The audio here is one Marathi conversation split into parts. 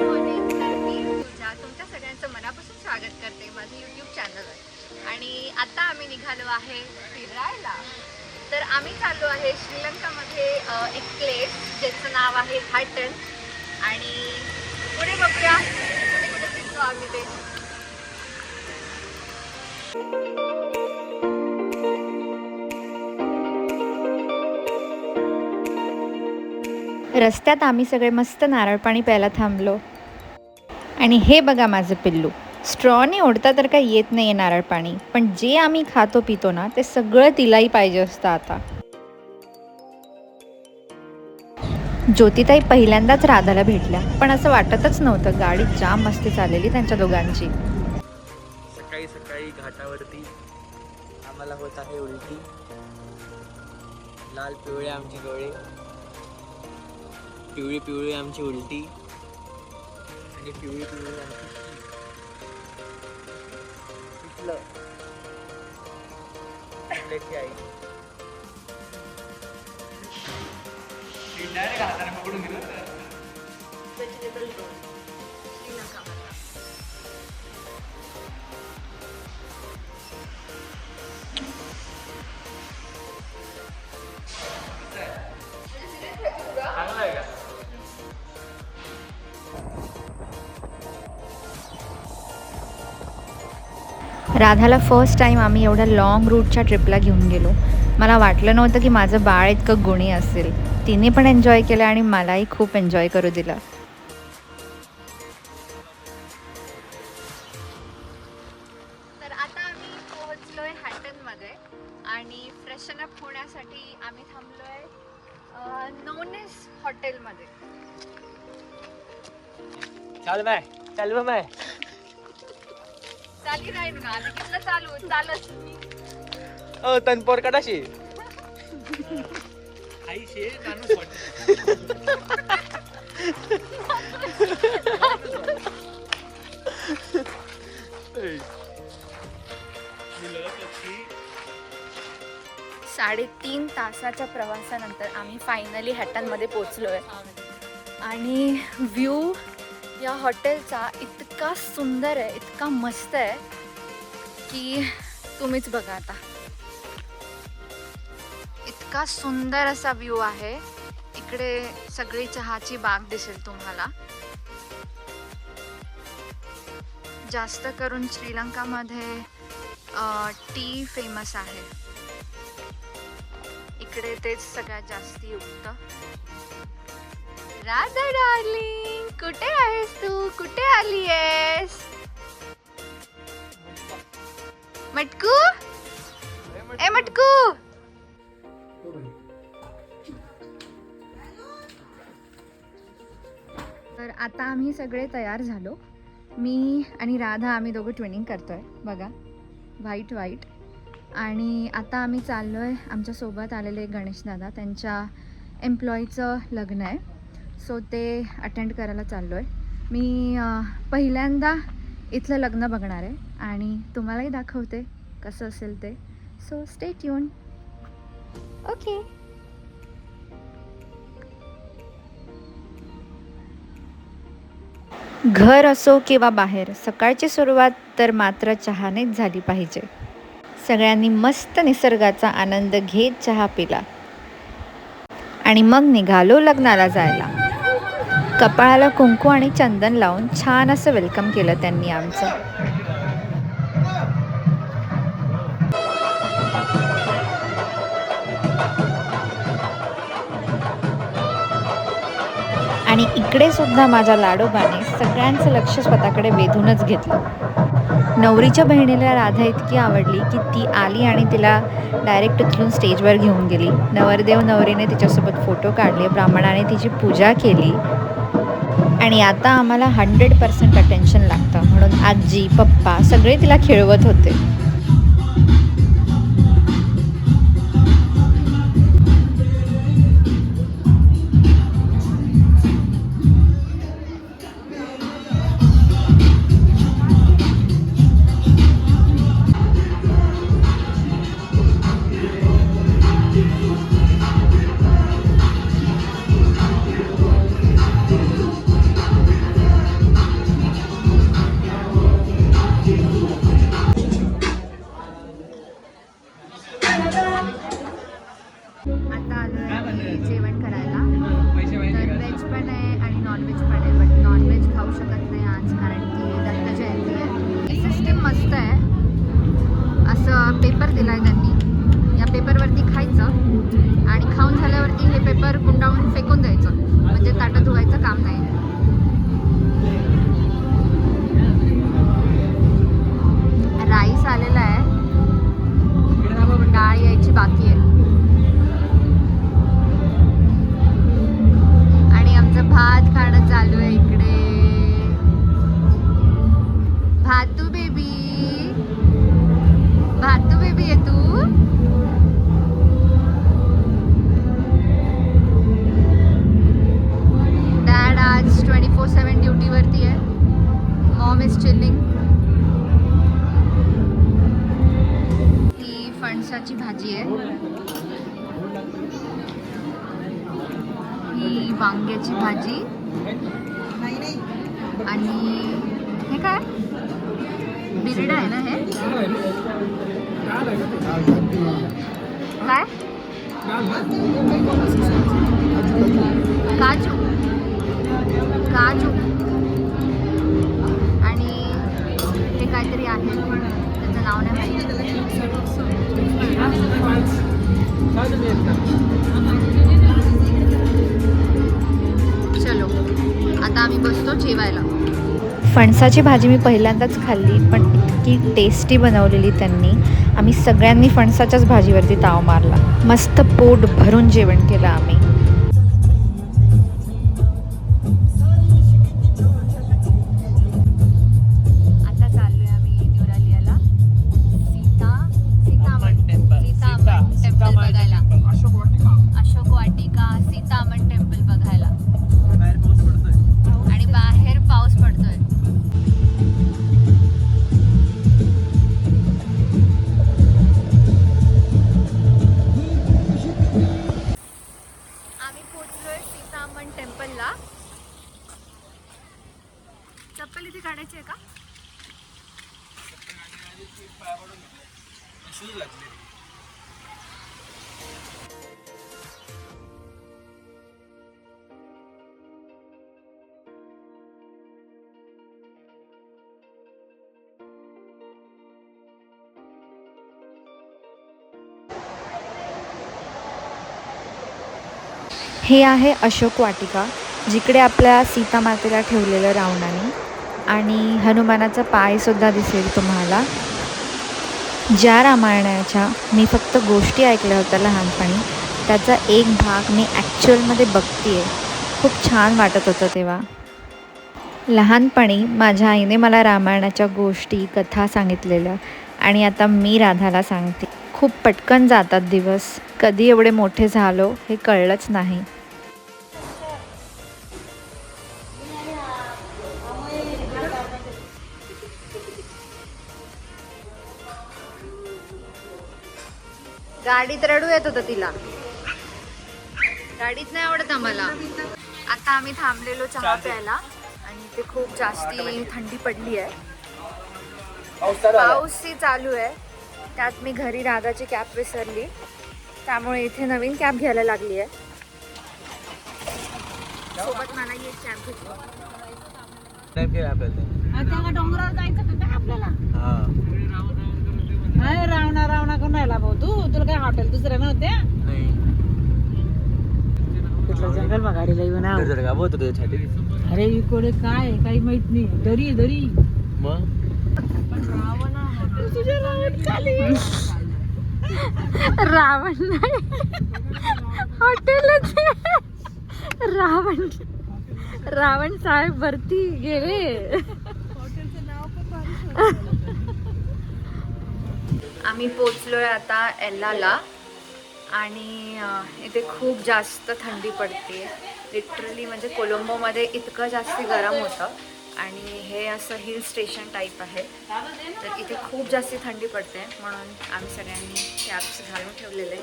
मॉर्निंग तर तुमच्या सगळ्यांचं मनापासून स्वागत करते माझं यूट्यूब आणि आम्ही निघालो आहे फिरायला तर आम्ही चाललो आहे श्रीलंकामध्ये एक प्लेस ज्याचं नाव आहे हाटन आणि पुढे बघूया. कुठे कुठे फिरतो आम्ही ते? रस्त्यात आम्ही सगळे मस्त नारळ पाणी प्यायला थांबलो. आणि हे बघा माझं पिल्लू. स्ट्रॉने ओढता तर काही येत नाही आहे नारळ पाणी पण जे आम्ही खातो पितो ना ते सगळं तिलाही पाहिजे असतं आता. ज्योतिताई पहिल्यांदाच राधाला भेटल्या पण असं वाटतच नव्हतं. गाडी जाम मस्ती चाललेली त्यांच्या दोघांची. सकाळी सकाळी घाटावरती आम्हाला होत आहे उलटी. लाल पिवळे आमचे डोळे. पिवळी पिवळी आमची उलटी. आणि पिवळी पिवळी आमची आई. चांगलं राधाला फर्स्ट टाईम आम्ही एवढ्या लाँग रूटच्या ट्रिपला घेऊन गेलो. मला वाटलं नव्हतं की माझं बाळ इतकं गुणी असेल. तिने पण एन्जॉय केलं आणि मलाही खूप एन्जॉय करू दिलं. तर आता आम्ही पोहोचलोय हॅटनमध्ये आणि फ्रेशन अप होण्यासाठी आम्ही थांबलोय नोनेस हॉटेलमध्ये चाल बाय चाल बाय. आता चालू चालत अ तनपोर कडाशी. आई शे साडेतीन तासाच्या प्रवासानंतर आम्ही फायनली हॅटनमध्ये पोचलो आहे आणि व्ह्यू या हॉटेलचा इतका सुंदर आहे इतका मस्त आहे की तुम्हीच बघा आता. इतका सुंदर असा व्ह्यू आहे. इकडे सगळी चहाची बाग दिसेल तुम्हाला. जास्त करून श्रीलंकामध्ये टी फेमस आहे. इकडे तेच सगळ्यात जास्ती युक्त राधा डार्लिंग कुठे आहेस तू? कुठे आली आहेस? मटकू? ए मटकू! तर आता आम्ही सगळे तयार झालो. मी आणि राधा आम्ही दोघं ट्विनिंग करतोय. बघा व्हाईट व्हाईट आणि आता आम्ही चाललो आहे आमच्यासोबत आलेले गणेश दादा. त्यांच्या एम्प्लॉईचं लग्न आहे. सो ते अटेंड करायला चाललो आहे मी पहिल्यांदा इथलं लग्न बघणार आहे आणि तुम्हालाही दाखवते कसं असेल ते. सो स्टे ट्यून ओके घर असो किंवा बाहेर सकाळची सुरुवात तर मात्र चहानेच झाली पाहिजे. सगळ्यांनी मस्त निसर्गाचा आनंद घेत चहा पिला. आणि मग निघालो लग्नाला जायला. कपाळाला कुंकू आणि चंदन लावून छान असं वेलकम केलं त्यांनी आमचं. आणि इकडे सुद्धा माझ्या लाडोबाने सगळ्यांचं लक्ष स्वतःकडे वेधूनच घेतलं. नवरीच्या बहिणीला राधा इतकी आवडली की ती आली आणि तिला डायरेक्ट उचलून स्टेजवर घेऊन गेली. नवरदेव नवरीने तिच्यासोबत फोटो काढले. ब्राह्मणाने तिची पूजा केली. आणि आता आम्हाला हंड्रेड पर्सेंट अटेन्शन लागतं. म्हणून आजी पप्पा सगळे तिला खेळवत होते. ही भाजी आहे. ही वांग्याची भाजी. आणि हे काय? बिरडा आहे ना हे? काय? फणसाची भाजी मी पहिल्यांदाच खाल्ली पण इतकी टेस्टी बनवलेली त्यांनी. आम्ही सगळ्यांनी फणसाच्याच भाजीवरती ताव मारला. मस्त पोट भरून जेवण केलं आम्ही. हे आहे अशोक वाटिका जिकडे आपल्या सीतामातेला ठेवलेलं रावणाने. आणि हनुमानाचा पायसुद्धा दिसेल तुम्हाला. ज्या रामायणाच्या मी फक्त गोष्टी ऐकल्या होत्या लहानपणी त्याचा एक भाग मी ॲक्च्युअलमध्ये बघते आहे खूप छान वाटत होतं तेव्हा. लहानपणी माझ्या आईने मला रामायणाच्या गोष्टी कथा सांगितलेल्या. आणि आता मी राधाला सांगते. खूप पटकन जातात दिवस. कधी एवढे मोठे झालो हे कळलंच नाही. गाडीत रडू येत होतं तिला. गाडीत नाही आवडत आम्हाला. आता आम्ही थांबलेलो चहा प्यायला. आणि ते खूप जास्ती थंडी पडली आहे. पाऊस चालू आला. पाऊसही चालू आहे. त्यात मी घरी राधाची कॅप विसरली. त्यामुळे इथे नवीन कॅब घ्यायला लागली आहे. सोबत मला एक कॅब घेतली डोंगरावर जायचं आपल्याला? हा. नाही रावणा रावणा करून राहिला भाऊ तू. तुला काय हॉटेल दुसऱ्या नव्हत्या? नाही. कुठलं जंगल बघायला तुझ्या छातीत. अरे इकडे काय काही माहीत नाही. दरी दरी. रावण खाली रावण नाही हॉटेलच रावण रावण साहेब वरती गेले. आम्ही आहे आता एल्लाला. आणि इथे खूप जास्त थंडी पडते लिटरली म्हणजे कोलंबोमध्ये इतकं जास्त गरम होतं. आणि हे असं हिल स्टेशन टाईप आहे. तर इथे खूप जास्त थंडी पडते. म्हणून आम्ही सगळ्यांनी कॅप्स घालून ठेवलेले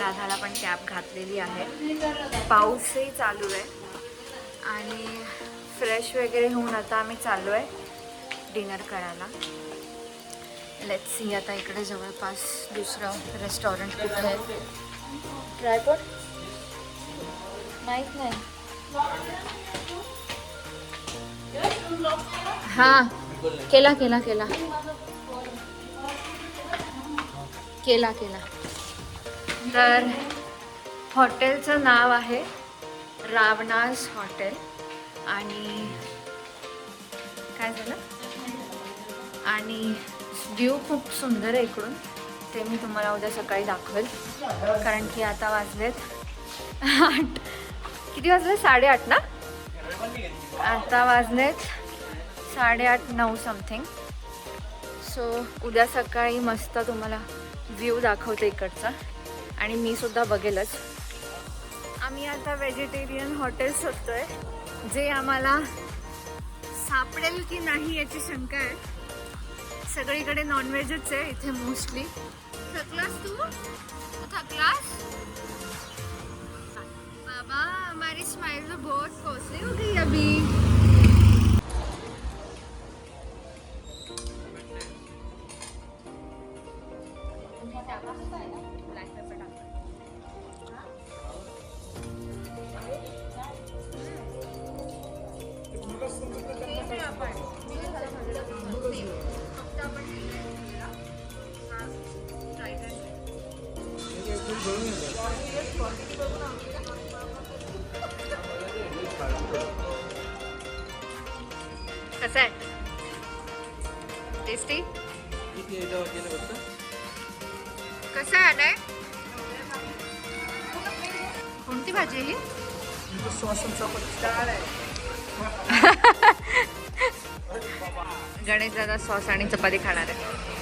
राधाला पण कॅप घातलेली आहे. पाऊसही चालू आहे आणि फ्रेश वगैरे होऊन आता आम्ही चाललो आहे डिनर करायला. लेट सी आता इकडे जवळपास दुसरं रेस्टॉरंट कुठे आहे? ट्रायपॉड माहीत नाही. हां केला केला केला. केला केला. तर हॉटेलचं नाव आहे रावणाज हॉटेल आणि काय झालं? आणि व्ह्यू खूप सुंदर आहे इकडून. ते मी तुम्हाला उद्या सकाळी दाखवेल. कारण की आता वाजलेत आठ. किती वाजले? साडेआठ ना? आता वाजलेत साडेआठ नऊ समथिंग सो उद्या सकाळी मस्त तुम्हाला व्ह्यू दाखवते इकडचा. आणि मी सुद्धा बघेलच. आम्ही आता व्हेजिटेरियन हॉटेल शोधतोय. जे आम्हाला सापडेल की नाही याची शंका आहे. सगळीकडे नॉनव्हेजच आहे इथे मोस्टली थकलास तू? तू थकलास बाबा हमारी स्माइल तो बहुत कॉस्टली होती कसं आहे? टेस्टी कसं आलंय? कोणती भाजी आहे ही गणेश दादा सॉस आणि चपाती खाणार आहे